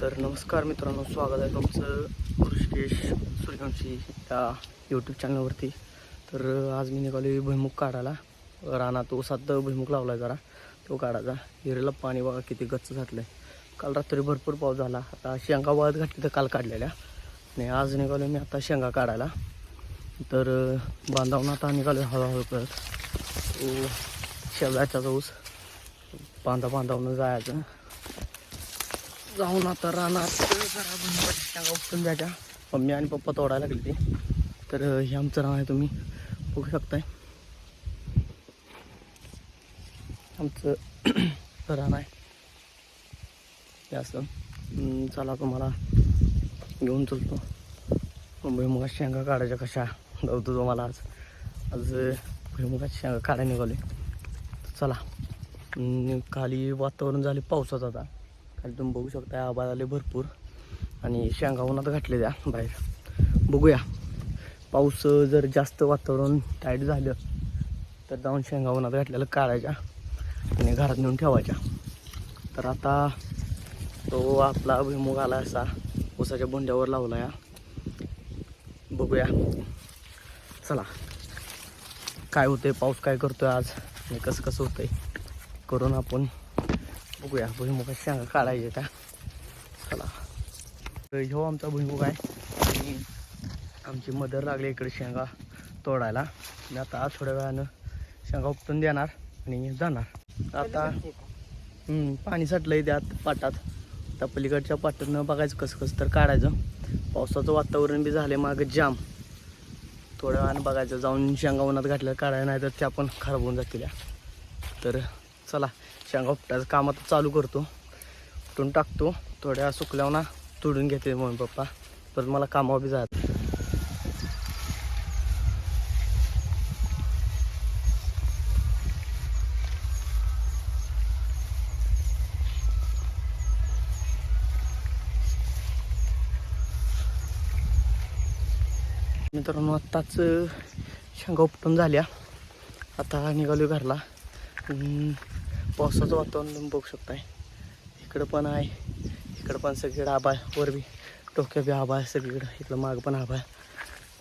तर नमस्कार मित्रांनो स्वागत आहे तुमचं ऋषिकेश सूर्यवंशी या यूट्यूब चॅनलवरती तर आज मी निघालो भुईमुग काढायला. रानात ओसात भुईमुग लावला आहे जरा. तो काढायचा. हिरेला पाणी बघा किती गच्च घातलं आहे काल रात्री भरपूर पाऊस झाला. आता शेंगा वाळत घातली तर काल काढलेल्या. आणि आज निघालो मी आता शेंगा काढायला. तर बांधावून आता निघालो हळूहळू करत तो शेजारचा ऊस बांधा बांधावून जायचं. जाऊन आता रानात. जरा भुईमुगाच्या शेंगा उपटून जायच्या मम्मी आणि पप्पा तोडायला लागले ते. तर हे आमचं रान आहे तुम्ही बघू शकताय. आमचं रान आहे. हे असं. चला तुम्हाला घेऊन चलतो. भुईमुगाच्या शेंगा काढायच्या कशा? गवतो तुम्हाला आज. आज भुईमुगाच्या शेंगा काढायला निघाले चला. खाली वातावरण झाले पावसाचं आता. खाली तुम्ही बघू शकता आबाद आले भरपूर. आणि शेंगा उन्हात घातले द्या बाहेर. बघूया. पाऊस जर जास्त वातावरण टाईट झालं तर जाऊन शेंगा उन्हात घातलेलं काढायच्या आणि घरात नेऊन ठेवायच्या. तर आता तो आपला भुईमुग आला असा ऊसाच्या बोंड्यावर लावला या बघूया. चला. काय होतंय पाऊस काय करतोय आज आणि कसं कसं होतंय? करून आपण बघूया भुईमुगा शेंगा काढायचे त्या चला. ह्यो आमचा भुईमुग आहे. आणि आमची मदर लागली इकडे शेंगा तोडायला. मी आता थोड्या वेळानं शेंगा उपटून देणार आणि जाणार. आता पाणी साठलंय त्यात पाटात. त्या पलीकडच्या पाटातनं बघायचं कसं कसं तर काढायचं. पावसाचं वातावरण बी झालं मागं जाम. थोड्या वेळानं बघायचं जाऊन शेंगा उन्हात घातल्या काढायला नाही तर त्या पण खराब होऊन जातील या. तर चला. शेंगा उपटायचं काम आता चालू करतो. उठून टाकतो. थोड्या सुकल्यावर ना तोडून घेते मम्मी पप्पा. परत मला कामावर बी जात मित्रांनो आत्ताच शेंगा उपटून झाल्या. आता निघालो घरला. पावसाचं वातावरण तुम्ही बघू शकताय. इकडं पण आहे. इकडं पण सगळीकडे आबा आहे वर बी डोक्या बी आबा आहे सगळीकडं. इकडं माग पण आबा आहे.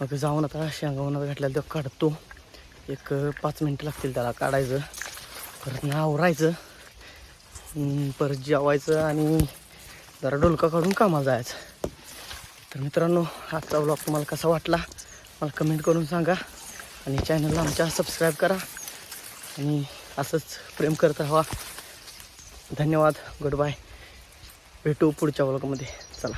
मग जाऊन आता शेंगा उन्हात घातलेला तो काढतो. एक पाच मिनटं लागतील त्याला काढायचं. परत ना आवरायचं परत जेवायचं आणि जरा डोलका काढून कामाला जायचं. तर मित्रांनो आजचा ब्लॉग तुम्हाला कसा वाटला मला कमेंट करून सांगा. आणि चॅनलला आमच्या सबस्क्राईब करा. आणि असंच प्रेम करत राहा धन्यवाद. गुड बाय भेटू पुढच्या ब्लॉगमध्ये चला.